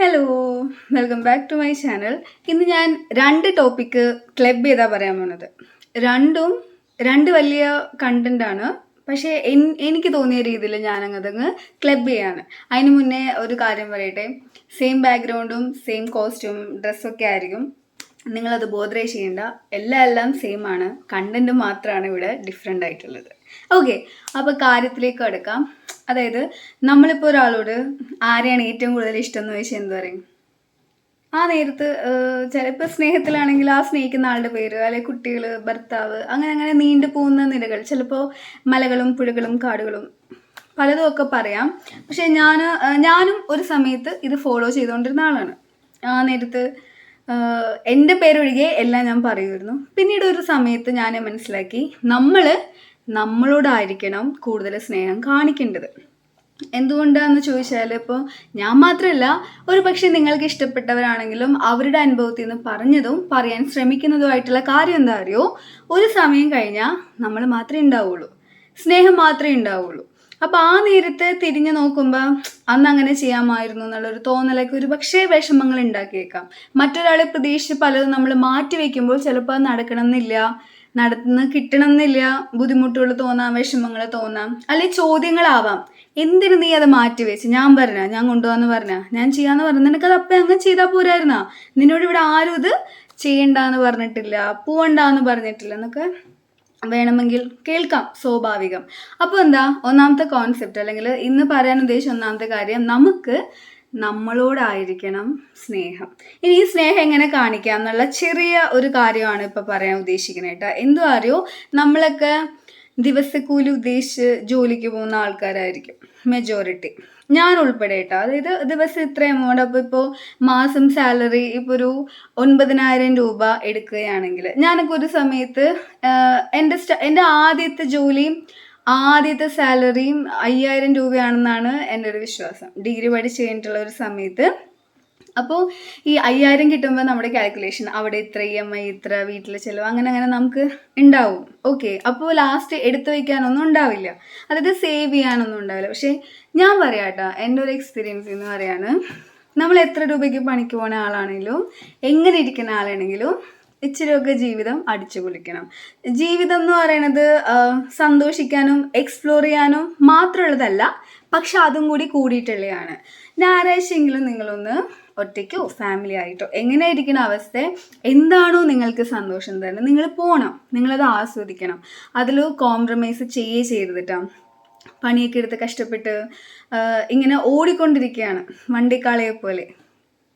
Hello welcome back to my channel ഇന്ന് ഞാൻ രണ്ട് ടോപ്പിക്ക് ക്ലബ് ചെയ്താ പറയാൻ പോണത്. രണ്ടും രണ്ട് വലിയ കണ്ടന്റ് ആണ്. പക്ഷേ എനിക്ക് തോന്നിയ രീതിയിൽ ഞാനങ്ങതങ്ങ് ക്ലബ് ചെയ്യാണ്. അതിന് മുന്നേ ഒരു കാര്യം പറയട്ടെ? സെയിം ബാക്ക്ഗ്രൗണ്ടും സെയിം കോസ്റ്റ്യൂം ഡ്രസ്സൊക്കെ ആയിരിക്കും. നിങ്ങളത് ബോധറേ ചെയ്യേണ്ട. എല്ലാം എല്ലാം സെയിം ആണ്. കണ്ടന്റ് മാത്രമാണ് ഇവിടെ ഡിഫറെന്റ് ആയിട്ടുള്ളത്. ഓക്കെ അപ്പോൾ കാര്യത്തിലേക്ക് കിടക്കാം അതായത് നമ്മളിപ്പോൾ ഒരാളോട് ആരെയാണ് ഏറ്റവും കൂടുതൽ ഇഷ്ടം എന്ന് ചോദിച്ചാൽ എന്ത് പറയും? ആ നേരത്ത് ചിലപ്പോൾ സ്നേഹത്തിലാണെങ്കിൽ ആ സ്നേഹിക്കുന്ന ആളുടെ പേര് അല്ലെങ്കിൽ കുട്ടികൾ ഭർത്താവ് അങ്ങനെ അങ്ങനെ നീണ്ടു പോകുന്ന നിരകൾ ചിലപ്പോൾ മലകളും പുഴകളും കാടുകളും പലതും ഒക്കെ പറയാം. പക്ഷെ ഞാൻ ഞാനും ഒരു സമയത്ത് ഇത് ഫോളോ ചെയ്തുകൊണ്ടിരുന്ന ആളാണ്. ആ നേരത്ത് എന്റെ പേരൊഴികെ എല്ലാം ഞാൻ പറയുമായിരുന്നു. പിന്നീട് ഒരു സമയത്ത് ഞാൻ മനസ്സിലാക്കി നമ്മൾ നമ്മളോടായിരിക്കണം കൂടുതൽ സ്നേഹം കാണിക്കേണ്ടത്. എന്തുകൊണ്ടാന്ന് ചോദിച്ചാൽ ഇപ്പോൾ ഞാൻ മാത്രമല്ല ഒരു പക്ഷേ നിങ്ങൾക്ക് ഇഷ്ടപ്പെട്ടവരാണെങ്കിലും അവരുടെ അനുഭവത്തിൽ നിന്ന് പറഞ്ഞതും പറയാൻ ശ്രമിക്കുന്നതുമായിട്ടുള്ള കാര്യം എന്താ അറിയോ? ഒരു സമയം കഴിഞ്ഞാൽ നമ്മൾ മാത്രമേ ഉണ്ടാവുള്ളൂ. സ്നേഹം മാത്രമേ ഉണ്ടാവുള്ളൂ. അപ്പോൾ ആ നേരത്തെ തിരിഞ്ഞു നോക്കുമ്പോൾ അന്ന് അങ്ങനെ ചെയ്യാമായിരുന്നു എന്നുള്ളൊരു തോന്നലൊക്കെ ഒരു പക്ഷേ വിഷമങ്ങൾ ഉണ്ടാക്കിയേക്കാം. മറ്റൊരാളെ പ്രതീക്ഷിച്ച് പലതും നമ്മൾ മാറ്റി വയ്ക്കുമ്പോൾ ചിലപ്പോൾ അത് നടക്കണം എന്നില്ല നടന്ന് കിട്ടണം എന്നില്ല ബുദ്ധിമുട്ടുകൾ തോന്നാം വിഷമങ്ങൾ തോന്നാം അല്ലെങ്കിൽ ചോദ്യങ്ങളാവാം. എന്തിനു നീ അത് മാറ്റി വെച്ച്? ഞാൻ പറഞ്ഞ ഞാൻ കൊണ്ടുപോകാന്ന് പറഞ്ഞ ഞാൻ ചെയ്യാന്ന് പറഞ്ഞ നിനക്കത് അപ്പം അങ്ങ് ചെയ്താൽ പോരായിരുന്നാ? നിന്നോട് ഇവിടെ ആരും ഇത് ചെയ്യണ്ടെന്ന് പറഞ്ഞിട്ടില്ല പോവണ്ടെന്ന് പറഞ്ഞിട്ടില്ല എന്നൊക്കെ വേണമെങ്കിൽ കേൾക്കാം സ്വാഭാവികം. അപ്പോൾ എന്താ? ഒന്നാമത്തെ കോൺസെപ്റ്റ് അല്ലെങ്കിൽ ഇന്ന് പറയാൻ ഉദ്ദേശിച്ച ഒന്നാമത്തെ കാര്യം നമുക്ക് നമ്മളോടായിരിക്കണം സ്നേഹം. ഇനി ഈ സ്നേഹം എങ്ങനെ കാണിക്കാം എന്നുള്ള ചെറിയ ഒരു കാര്യമാണ് ഇപ്പോൾ പറയാൻ ഉദ്ദേശിക്കുന്നത് കേട്ടോ. എന്തോ അറിയോ? നമ്മളൊക്കെ ദിവസക്കൂലി ഉദ്ദേശിച്ച് ജോലിക്ക് പോകുന്ന ആൾക്കാരായിരിക്കും മെജോറിറ്റി ഞാൻ ഉൾപ്പെടെ കേട്ടോ അതായത് ദിവസം ഇത്ര എമൗണ്ട് അപ്പോൾ ഇപ്പോൾ മാസം സാലറി ഇപ്പോൾ ഒരു ഒൻപതിനായിരം രൂപ എടുക്കുകയാണെങ്കിൽ ഞാനൊക്കെ ഒരു സമയത്ത് എന്റെ എന്റെ ആദ്യത്തെ ജോലിയും ആദ്യത്തെ സാലറിയും അയ്യായിരം രൂപയാണെന്നാണ് എന്റെ ഒരു വിശ്വാസം. ഡിഗ്രി പഠിച്ച് കഴിഞ്ഞിട്ടുള്ള ഒരു സമയത്ത് അപ്പോൾ ഈ അയ്യായിരം കിട്ടുമ്പോൾ നമ്മുടെ കാൽക്കുലേഷൻ അവിടെ ഇത്ര ഇ എം ഐ ഇത്ര വീട്ടിലെ ചിലവ് അങ്ങനെ അങ്ങനെ നമുക്ക് ഉണ്ടാവും ഓക്കെ അപ്പോൾ ലാസ്റ്റ് എടുത്തു വയ്ക്കാനൊന്നും ഉണ്ടാവില്ല. അതായത് സേവ് ചെയ്യാനൊന്നും ഉണ്ടാവില്ല. പക്ഷേ ഞാൻ പറയാട്ടോ എന്റെ ഒരു എക്സ്പീരിയൻസ് എന്ന് പറയാണ്. നമ്മൾ എത്ര രൂപയ്ക്ക് പണിക്ക് പോണ ആളാണെങ്കിലും എങ്ങനെ ഇരിക്കുന്ന ആളാണെങ്കിലും ഇച്ചിരിയൊക്കെ ജീവിതം അടിച്ചു പൊളിക്കണം. ജീവിതം എന്ന് പറയണത് സന്തോഷിക്കാനും എക്സ്പ്ലോർ ചെയ്യാനും മാത്രമുള്ളതല്ല പക്ഷെ അതും കൂടി കൂടിയിട്ടുള്ളതാണ് ഞായറാഴ്ചയെങ്കിലും നിങ്ങളൊന്ന് ഒറ്റയ്ക്കോ ഫാമിലി ആയിട്ടോ? എങ്ങനെ ഇരിക്കുന്ന അവസ്ഥ? എന്താണോ നിങ്ങൾക്ക് സന്തോഷം തരുന്നത്? നിങ്ങൾ പോകണം നിങ്ങളത് ആസ്വദിക്കണം. അതിൽ കോംപ്രമൈസ് ചെയ്യേ ചെയ്തിട്ടാ. പണിയൊക്കെ എടുത്ത് കഷ്ടപ്പെട്ട് ഇങ്ങനെ ഓടിക്കൊണ്ടിരിക്കുകയാണ്. വണ്ടിക്കാളയെ പോലെ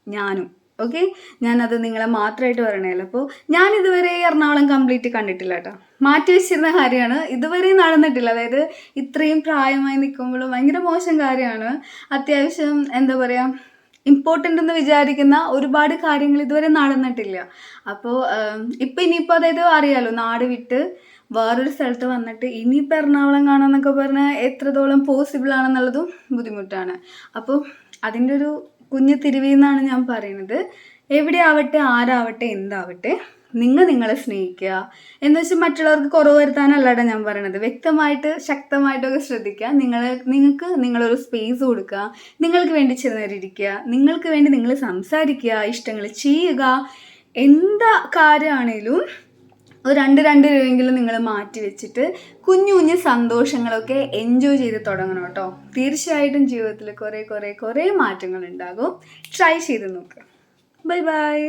ഞാനും. ഓക്കെ? ഞാനത് നിങ്ങളെ മാത്രമായിട്ട് പറയണല്ലോ അപ്പോൾ ഞാൻ ഇതുവരെ എറണാകുളം കംപ്ലീറ്റ് കണ്ടിട്ടില്ല കേട്ടോ. മാറ്റി വെച്ചിരുന്ന കാര്യമാണ്. ഇതുവരെ നടന്നിട്ടില്ല. അതായത് ഇത്രയും പ്രായമായി നിൽക്കുമ്പോഴും ഭയങ്കര മോശം കാര്യമാണ്. അത്യാവശ്യം എന്താ പറയുക ഇമ്പോർട്ടന്റ് എന്ന് വിചാരിക്കുന്ന ഒരുപാട് കാര്യങ്ങൾ ഇതുവരെ നടന്നിട്ടില്ല. അപ്പോൾ ഇപ്പം ഇനിയിപ്പോൾ അതായത് അറിയാലോ നാട് വിട്ട് വേറൊരു സ്ഥലത്ത് വന്നിട്ട് ഇനിയിപ്പോൾ എറണാകുളം കാണാമെന്നൊക്കെ പറഞ്ഞാൽ എത്രത്തോളം പോസിബിൾ ആണെന്നുള്ളതും ബുദ്ധിമുട്ടാണ്. അപ്പോൾ അതിന്റെ ഒരു കുഞ്ഞു തിരുവിന്നാണ് ഞാൻ പറയുന്നത്. എവിടെ ആവട്ടെ ആരാവട്ടെ എന്താവട്ടെ നിങ്ങൾ നിങ്ങളെ സ്നേഹിക്കുക. എന്ന് വെച്ചാൽ മറ്റുള്ളവർക്ക് കുറവ് വരുത്താനല്ലാട്ടോ ഞാൻ പറയണത്. വ്യക്തമായിട്ട് ശക്തമായിട്ടൊക്കെ ശ്രദ്ധിക്കുക. നിങ്ങൾ നിങ്ങൾക്ക് നിങ്ങളൊരു സ്പേസ് കൊടുക്കുക. നിങ്ങൾക്ക് വേണ്ടി ചെന്നേരിയിരിക്കുക നിങ്ങൾക്ക് വേണ്ടി നിങ്ങൾ സംസാരിക്കുക ഇഷ്ടങ്ങൾ ചെയ്യുക. എന്താ കാര്യമാണേലും ഒരു രണ്ട് രണ്ട് രൂപയെങ്കിലും നിങ്ങൾ മാറ്റി വെച്ചിട്ട് കുഞ്ഞു കുഞ്ഞു സന്തോഷങ്ങളൊക്കെ എൻജോയ് ചെയ്ത് തുടങ്ങണം കേട്ടോ. തീർച്ചയായിട്ടും ജീവിതത്തിൽ കുറേ കുറേ കുറേ മാറ്റങ്ങൾ ഉണ്ടാകും ട്രൈ ചെയ്ത് നോക്കുക ബൈ ബൈ